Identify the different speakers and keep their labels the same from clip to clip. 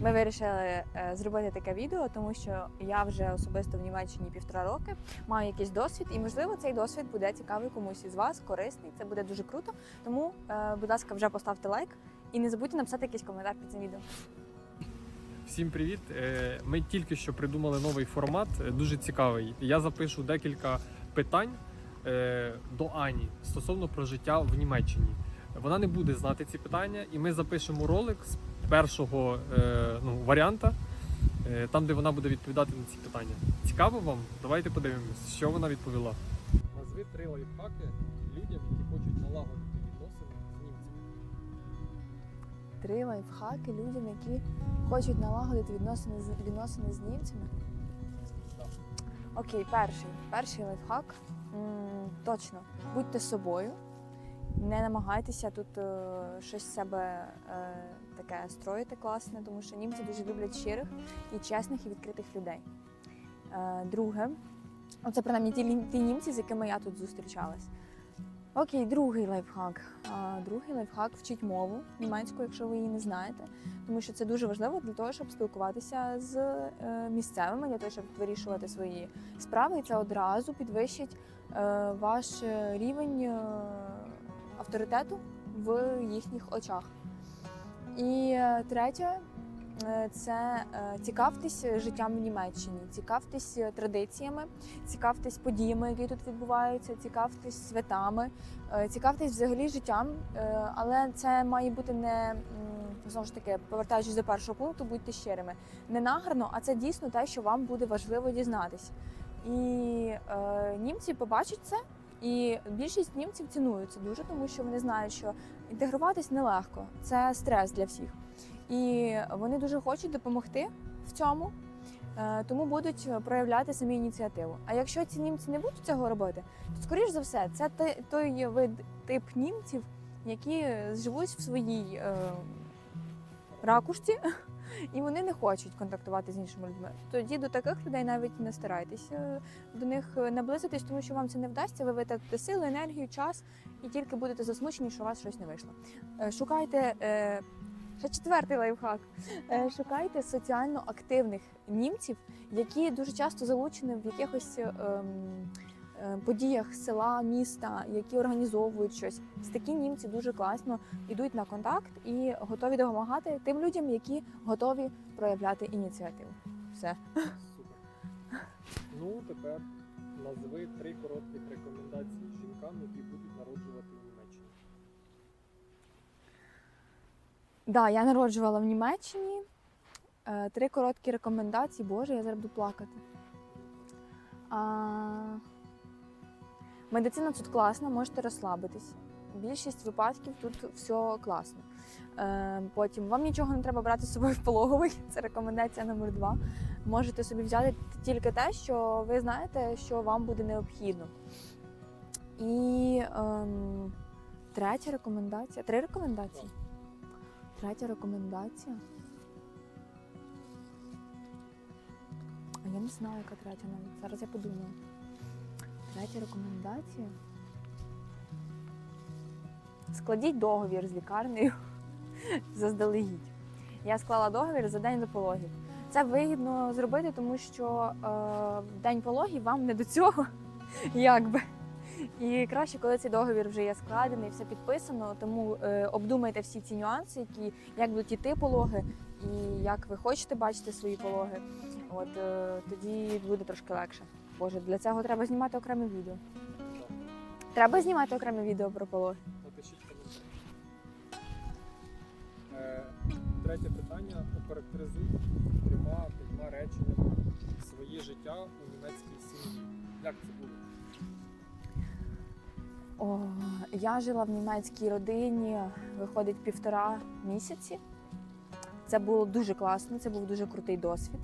Speaker 1: Ми вирішили е, зробити таке відео, тому що я вже особисто в Німеччині півтора роки маю якийсь досвід, і можливо цей досвід буде цікавий комусь із вас, корисний. Це буде дуже круто. Тому, е, будь ласка, вже поставте лайк і не забудьте написати якийсь коментар під цим відео.
Speaker 2: Всім привіт! Е, Ми тільки що придумали новий формат, дуже цікавий. Я запишу декілька питань до Ані стосовно про життя в Німеччині. Вона не буде знати ці питання, і ми запишемо ролик з першого е, ну, варіанта, е, там, де вона буде відповідати на ці питання. Цікаво вам? Давайте подивимось, що вона відповіла. Назви три лайфхаки людям, які хочуть налагодити відносини з німцями.
Speaker 1: Три лайфхаки людям, які хочуть налагодити відносини з відносини з німцями.
Speaker 2: Так.
Speaker 1: Окей, перший. Перший лайфхак. М, точно, будьте собою. Не намагайтеся тут е, щось з себе е, таке строїти класне, тому що німці дуже люблять щирих і чесних і відкритих людей. Е, друге, це принаймні ті, ті німці, з якими я тут зустрічалась. Окей, другий лайфхак. Другий лайфхак вчіть мову німецьку, якщо ви її не знаєте, тому що це дуже важливо для того, щоб спілкуватися з місцевими, для того, щоб вирішувати свої справи, і це одразу підвищить ваш рівень авторитету в їхніх очах. І е, третє. е, Це е, цікавтесь життям в Німеччині, цікавтесь традиціями, цікавтесь подіями, які тут відбуваються, цікавтесь святами, Цікавтесь взагалі життям, але це має бути не знову ж таки, повертаючись до першого пункту, будьте щирими. Не нагарно, а це дійсно те, що вам буде важливо дізнатись. І е, німці побачать це, і більшість німців цінують це дуже, тому що вони знають, що інтегруватись нелегко, це стрес для всіх. І вони дуже хочуть допомогти в цьому. е, Тому будуть проявляти самі ініціативу. А якщо ці німці не будуть цього робити, то скоріш за все, це той вид тип німців, які живуть в своїй е, ракушці, і вони не хочуть контактувати з іншими людьми. Тоді до таких людей навіть не старайтесь е, до них наблизитись, тому що вам це не вдасться. Ви витратите сили, енергію, час і тільки будете засмучені, що у вас щось не вийшло. Е, Шукайте. е, Ще четвертий лайфхак. Е, Шукайте соціально активних німців, які дуже часто залучені в якихось ем, е, подіях села, міста, які організовують щось. З такі німці дуже класно йдуть на контакт і готові допомагати тим людям, які готові проявляти ініціативу. Все.
Speaker 2: Супер. Ну, тепер назви три коротких рекомендації жінкам, які будуть народжувати в Німеччині.
Speaker 1: Да, я народжувала в Німеччині. Е, Три короткі рекомендації. Боже, я зараз буду плакати. А... Медицина тут класна, можете розслабитись. Більшість випадків тут все класно. Е, Потім вам нічого не треба брати з собою в пологовий. Це рекомендація номер два. Можете собі взяти тільки те, що ви знаєте, що вам буде необхідно. І ем, третя рекомендація. Три рекомендації. Третя рекомендація. А я не знаю, яка третя навіть. Зараз я подумаю. Третя рекомендація. Складіть договір з лікарнею заздалегідь. Я склала договір за день до пологів. Це вигідно зробити, тому що е, в день пологів вам не до цього, якби. І краще, коли цей договір вже є складений, все підписано. Тому е, обдумайте всі ці нюанси, які як будуть іти пологи, і як ви хочете бачити свої пологи. От е, тоді буде трошки легше. Боже, для цього треба знімати окреме відео. Треба знімати окреме відео про пологи.
Speaker 2: Напишіть коментарі. Е, Третє питання. Охарактеризуй трьома п'ятьма реченнями своє життя у німецькій сім'ї. Як це було?
Speaker 1: О, я жила в німецькій родині, виходить півтора місяці. Це було дуже класно, це був дуже крутий досвід.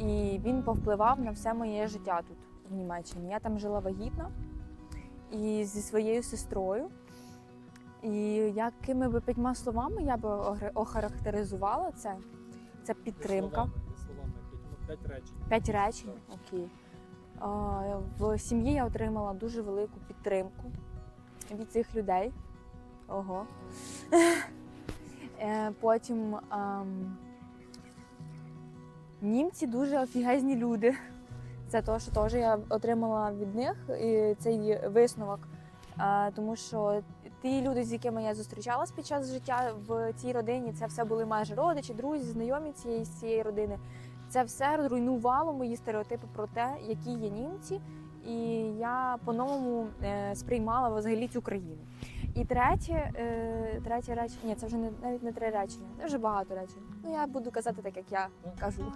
Speaker 1: І він повпливав на все моє життя тут, в Німеччині. Я там жила вагітна і зі своєю сестрою. І якими би п'ятьма словами я би охарактеризувала це, це підтримка.
Speaker 2: П'ять, речень.
Speaker 1: П'ять речень. Окей. В сім'ї я отримала дуже велику підтримку від цих людей. Ого. Е, Потім ам, Німці дуже офігезні люди. Це те, що теж я отримала від них і цей висновок. Тому що ті люди, з якими я зустрічалась під час життя в цій родині, це все були майже родичі, друзі, знайомі цієї цієї родини. Це все руйнувало мої стереотипи про те, які є німці, і я по-новому е, сприймала взагалі цю країну. І третє, е, третє речення, ні, це вже не навіть не три речення, це вже багато речень. Ну я буду казати так, як я кажу.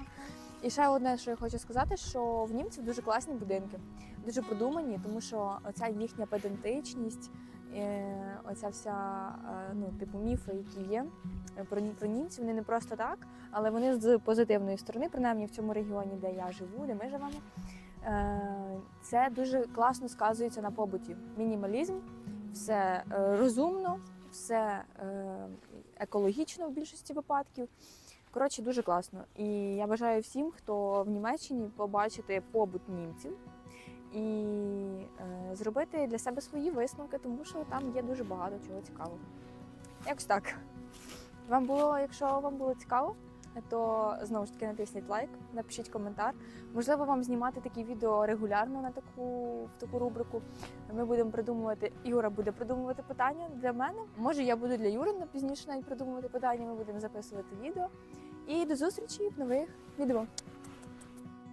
Speaker 1: І ще одне, що я хочу сказати, що в німців дуже класні будинки, дуже продумані, тому що оця їхня педантичність, е, оця вся е, ну, типу міфи, які є е, про, ні- про німців, вони не просто так, але вони з позитивної сторони, принаймні в цьому регіоні, де я живу, де ми живемо. Це дуже класно сказується на побуті. Мінімалізм, все розумно, все екологічно в більшості випадків. Коротше, дуже класно. І я бажаю всім, хто в Німеччині побачити побут німців і е, зробити для себе свої висновки, тому що там є дуже багато чого цікавого. Якось так. Вам було, якщо вам було цікаво, то знову ж таки натисніть лайк, напишіть коментар. Можливо, вам знімати такі відео регулярно на таку в таку рубрику. Ми будемо придумувати. Юра буде придумувати питання для мене. Може, я буду для Юри на пізніше навіть придумувати питання. Ми будемо записувати відео. І до зустрічі в нових відео.